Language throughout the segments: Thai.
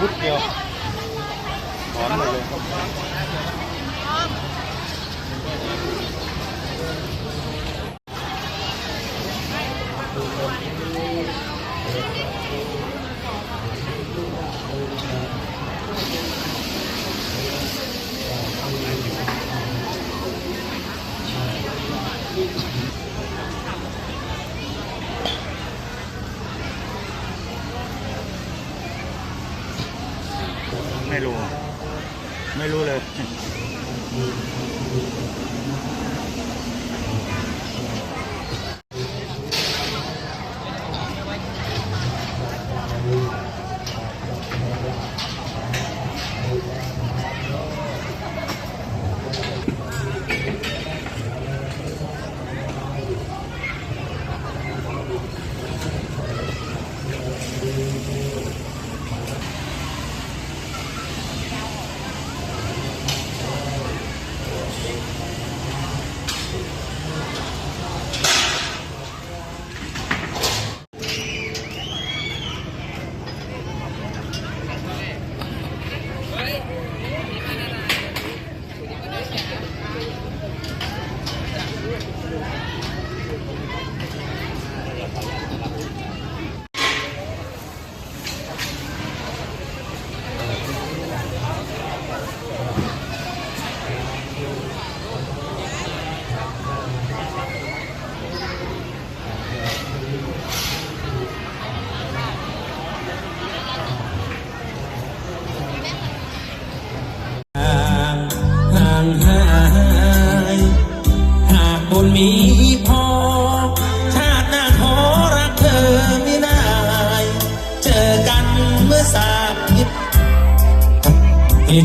ลง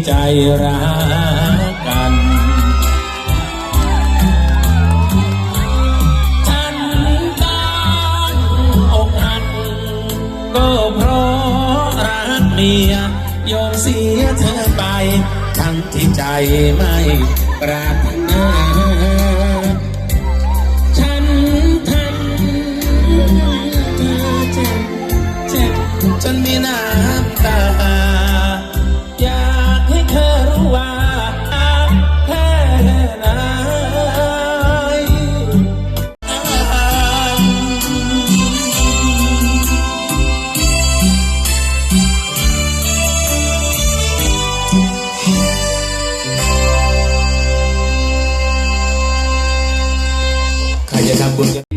ใจรักกัน ฉันต้องอกหักก็เพราะรักเมียยอมเสียเธอไป ทั้งที่ใจไม่ปรารถนาฉันทำเธอเจ็บเจ็บจนมีน้ำตา hamburger.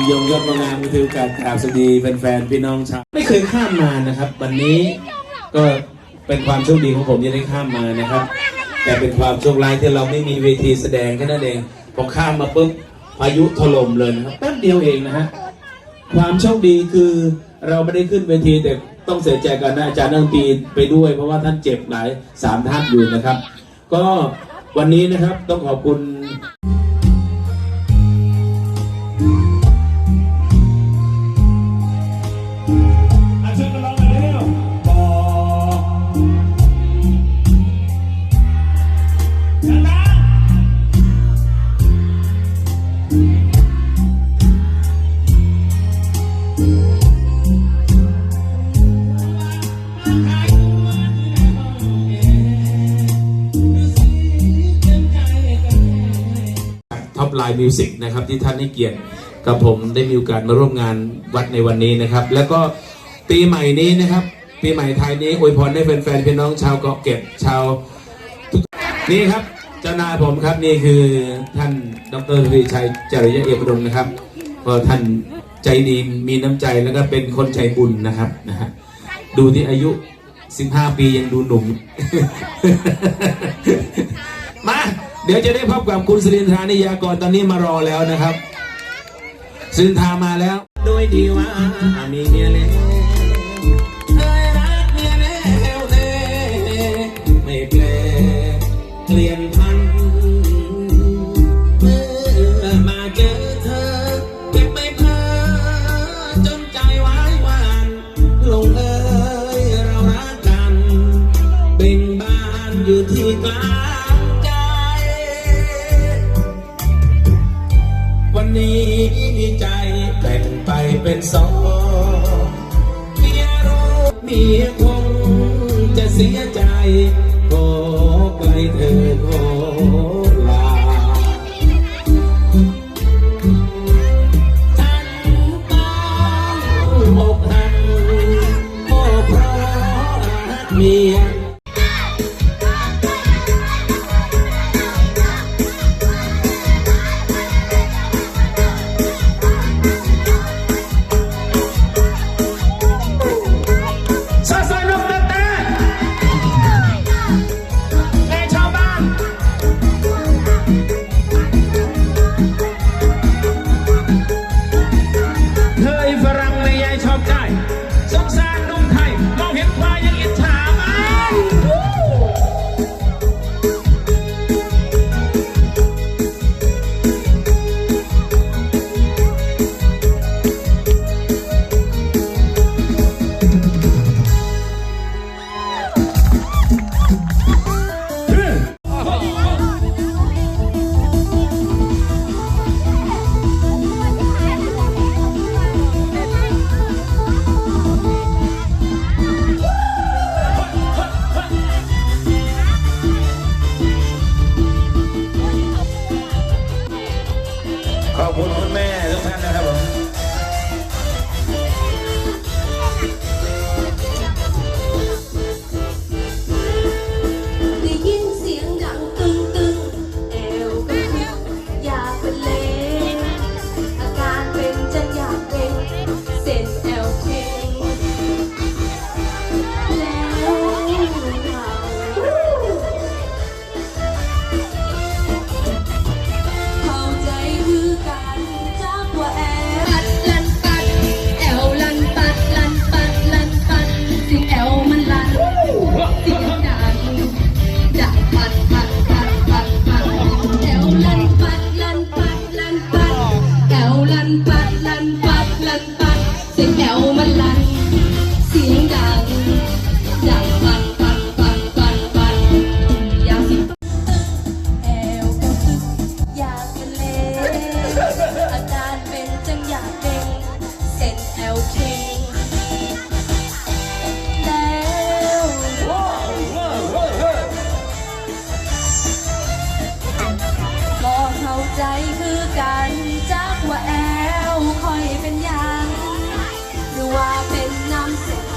ยิงยงยอดมางามก็คือการกราบสวัสดีแฟนๆพี่น้องชาวไม่เคยข้ามมานะครับ วันนี้ก็เป็นความโชคดีของผมที่ได้ข้ามมานะครับ แต่เป็นความโชคร้ายที่เราไม่มีเวทีแสดงแค่นั้นเองพอข้ามมาปุ๊บพายุถล่มเลยนะครับแป๊บเดียวเองนะฮะความโชคดีคือเราไม่ได้ขึ้นเวทีแต่ต้องเสียใจกันนะอาจารย์นักดนตรีไปด้วย เพราะว่าท่านเจ็บหลายสามท่านอยู่นะครับ ก็วันนี้นะครับต้องขอบคุณ มิวสิกนะครับที่ท่านให้เกียรติกับผมได้มีโอกาสมาร่วมงานวัดในวันนี้นะครับ แล้วก็ปีใหม่นี้นะครับ ปีใหม่ไทยนี้อวยพรให้แฟนๆพี่น้องชาวเกาะเก็ดชาวทุกนี่ครับเจ้านายผมครับนี่คือท่านดรทวีชัยจริยะเอกอุดมนะครับก็ท่านใจดีมีน้ำใจแล้วก็เป็นคนใจบุญนะครับนะฮะดูที่อายุ 15 ปียังดูหนุ่ม มา เดี๋ยวจะได้พบกับคุณสิรินทรานิยากรตอนนี้มารอแล้วนะครับสิรินทรามาแล้ว โดยดีว่ามีเมียแล้ว เป็นสองเมียรู้เมียคงจะเสียใจ I've been nonsense.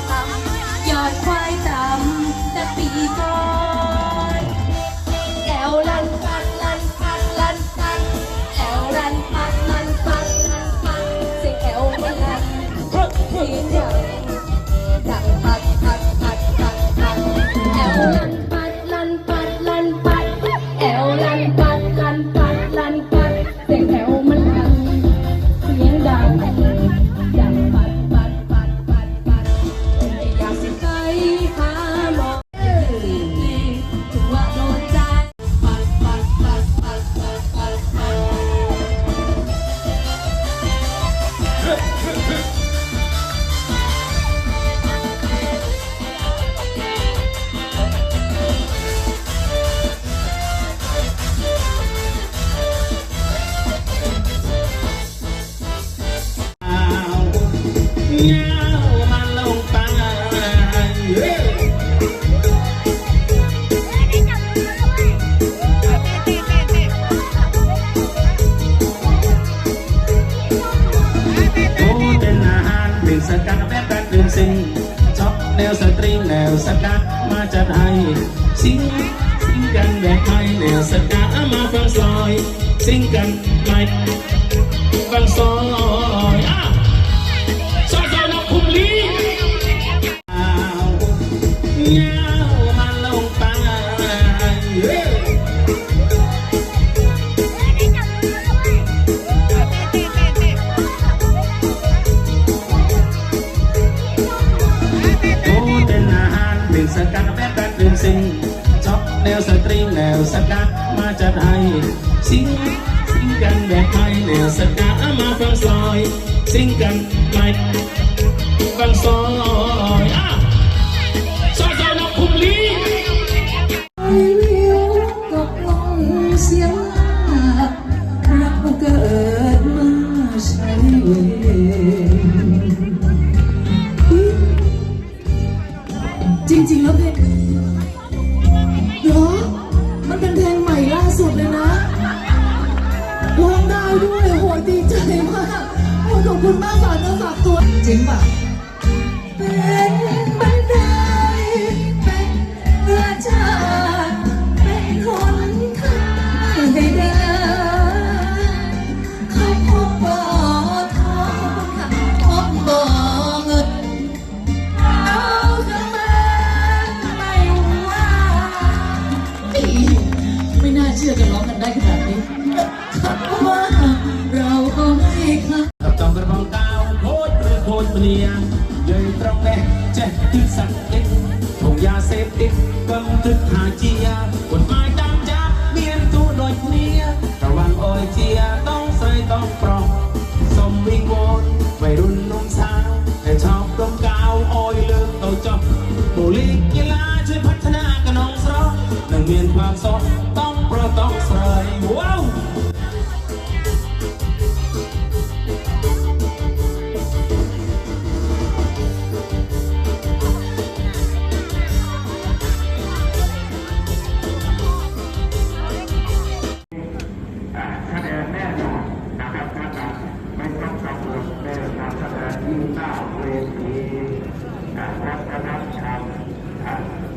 ซิ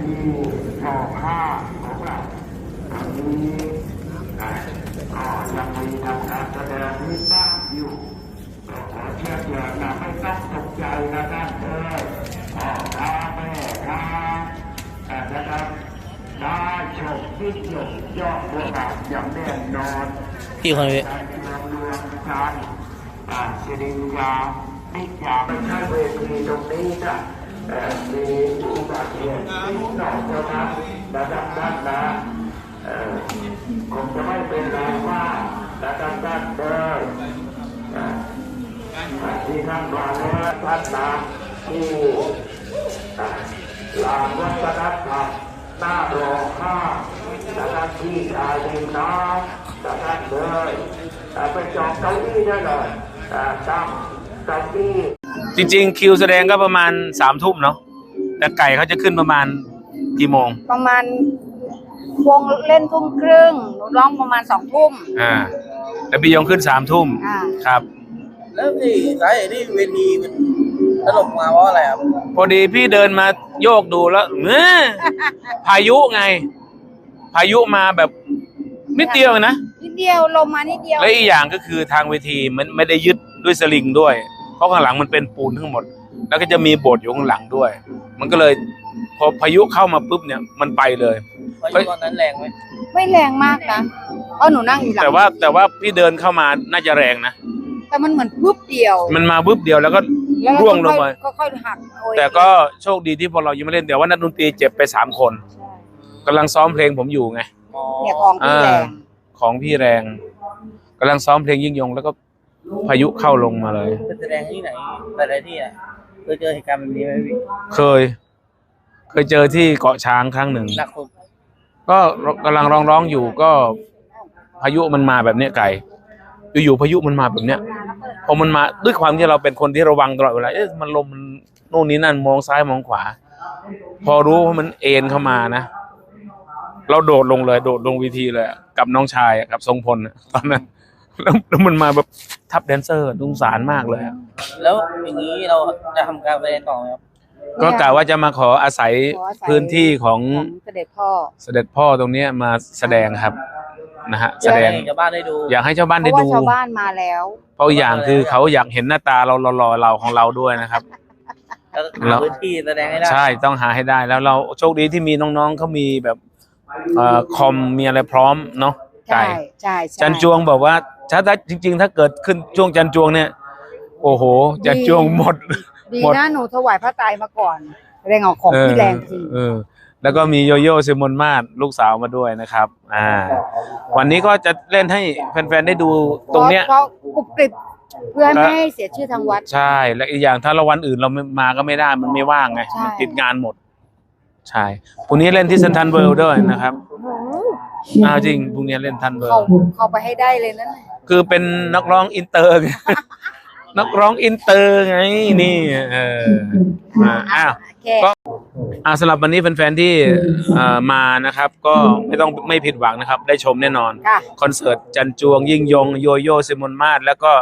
าที่ทอผ้าของเราอันนี้อ่าก็ยังมีทำการแสดงที่ตั้งอยู่ก็ขอเชิญชวนนะไม่ต้องตกใจนะท่านเอ้ยพ่อค้าแม่ค้าอ่านะครับได้ชมที่หยกยอดบัวบานอย่างแน่นอนพี่คนนี้การเมืองรวมกันอ่าสิริยานิยาไม่ใช่เวทีตรงนี้นะ เอ่มีอุบัติเหตุนิดหน่อยเท่านั้นระดับด้านนะเอ่อคงจะไม่เป็นไรว่าระดับด้านเดินที่ท่านมาแล้วท่านนะที่ลานวัฒนธรรมหน้าโรงข้านะครับที่ชายริมน้ำนะครับเลยอ่าไปจองเก้าอี้ได้เลยตั้งเก้าอี้ จริงๆ คิวแสดงก็ประมาณสามทุ่มเนาะแต่ไก่เขาจะขึ้นประมาณกี่โมง ประมาณวงเล่นทุ่มครึ่งหนูร้องประมาณสองทุ่มอ่าแต่พี่ยงขึ้นสามทุ่มอ่าครับ แล้วที่สาเหตุที่เวทีมันถล่มมาเพราะอะไรครับพอดีพี่เดินมาโยกดูแล้วเอ้อพายุไง พายุมาแบบนิดเดียวนะ นิดเดียวลมมานิดเดียว และอีกอย่างก็คือทางเวทีมันไม่ได้ยึดด้วยสลิงด้วย เพราะข้างหลังมันเป็นปูนทั้งหมด แล้วก็จะมีโบสถ์อยู่ข้างหลังด้วย มันก็เลยพอพายุเข้ามาปุ๊บเนี่ยมันไปเลยเพราะตอนนั้นแรงไหมไม่แรงมากนะเพราะหนูนั่งอยู่หลังแต่ว่าแต่ว่าพี่เดินเข้ามาน่าจะแรงนะ แต่มันเหมือนปุ๊บเดียว มันมาปุ๊บเดียวแล้วก็แล้วก็ร่วงลงไปค่อยๆค่อยๆหักโอยแต่ก็โชคดีที่พอเรายังไม่เล่นแต่ว่านักดนตรีเจ็บไปสามคนกำลังซ้อมเพลงผมอยู่ไงอ๋อเนี่ยของพี่แรงของพี่แรงกำลังซ้อมเพลงยิ่งยงแล้วก็ พายุเข้าลงมาเลยเป็นแสดงที่ไหนแต่ละที่อะเคยเจอเหตุการณ์แบบนี้ไหมพี่เคย เคยเจอที่เกาะช้างครั้งหนึ่ง หนักสุดก็กำลังร้องร้องๆอยู่ก็พายุมันมาแบบเนี้ยไก่อยู่ๆพายุมันมาแบบเนี้ยพอมันมาด้วยความที่เราเป็นคนที่ระวังตลอดเวลาเอ๊ะมันลมมันโน่นนี้นั่นมองซ้ายมองขวา พอรู้ว่ามันเอ็นเข้ามานะ เราโดดลงเลย โดดลงเวีทีเลยอะกับน้องชายอะกับทรงพลอะตอนนั้น แล้วแล้วมันมาแบบทับแดนเซอร์สงสารมากเลยอะแล้วอย่างนี้เราจะทำการแสดงต่อไหมครับ ก็กะว่าจะมาขออาศัยขออาศัย พื้นที่ของของเสด็จพ่อ เสด็จพ่อตรงเนี้ยมาแสดงครับนะฮะ แสดง ให้ชาวบ้านได้ดู อยากให้ชาวบ้านเพได้ราะว่าดูชาวบ้านมาแล้ว เพราะอย่างคือเขาอยากเห็นหน้าตาเราหล่อๆเราของเราด้วยนะครับ แล้วแล้หาวพื้นที่แสดงให้ได้ใช่ต้องหาให้ได้แล้วเราโชคดีที่มีน้องๆเขามีแบบเอ่อคอมมีอะไรพร้อมเนาะใช่ไก่ใช่ใช่จันจวงบอกว่า ถ้าถ้าจริง ๆ ถ้าเกิดขึ้นช่วงจันจวงเนี่ย โอ้โหจันจวงหมด ดีหมด นะหนูถวายพระไตรมาก่อน แรงเอาของที่แรงจริง เออแล้วก็มีโยโย่ซิมอนมาศลูกสาวมาด้วยนะครับ อ่า วันนี้ก็จะเล่นให้แฟนๆได้ดูตรงเนี้ยเพราะกรุบกริบเพื่อไม่ให้เสียชื่อทางวัด ใช่ และอีกอย่างถ้าเราวันอื่นเราไม่มาก็ไม่ได้มันไม่ว่างไง ใช่ มันติดงานหมด ใช่พรุ่งนี้เล่นที่เซนทันเวิลด์ด้วยนะครับอ้าวจริงพรุ่งนี้เล่นทันเวิลเขาด์เขาไปให้ได้เลยนั่นน่ะ คือเป็นนักร้องอินเตอร์ไงนักร้องอินเตอร์ไงนี่เอออ่าอ้าวโอเคก็อ่าสำหรับวันนี้แฟนๆที่เอ่อมานะครับ ก็ไม่ต้องไม่ผิดหวังนะครับ ได้ชมแน่นอนค่ะคอนเสิร์ตจันจวง ยิ่งยง โยโย่ซิมอนมาศแล้วก็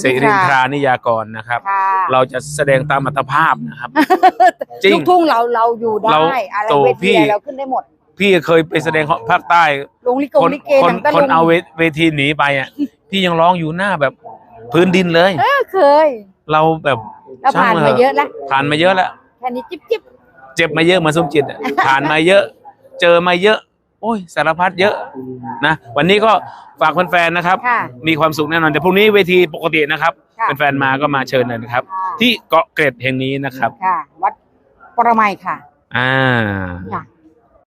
เสรินทรานิยากรนะครับค่ะเราจะแสดงตามอัตภาพนะครับ จริงลูกทุ่งเราเราอยู่ได้เราอะไรโตเวพี่ทีอะไรเราขึ้นได้หมด พี่เคยไปแสดงภาคใต้ลงลิกคนงลิเกคนหนังตะคนลุงเอาเวเวทีหนีไปอะ พี่ยังร้องอยู่หน้าแบบพื้นดินเลยเคย เราแบบเราผ่านช่งมาเยอะแล้วผ่านมาเยอะแล้วแค่นี้จิ๊บจิ๊บเจ็บมาเยอะเหมาส้มจิตอะผ่านมาเยอะ เจอมาเยอะ โอ้ยสารพัดเยอะนะวันนี้ก็ฝากแฟนๆนะครับค่ะมีความสุขแน่นอนแต่พรุ่งนี้เวทีปกตินะครับค่ะแฟนๆมาก็มาเชิญเลยนะครับค่ะที่เกาะเกร็ดแห่งนี้นะครับค่ะวัดปรมัยค่ะ อ่าค่ะ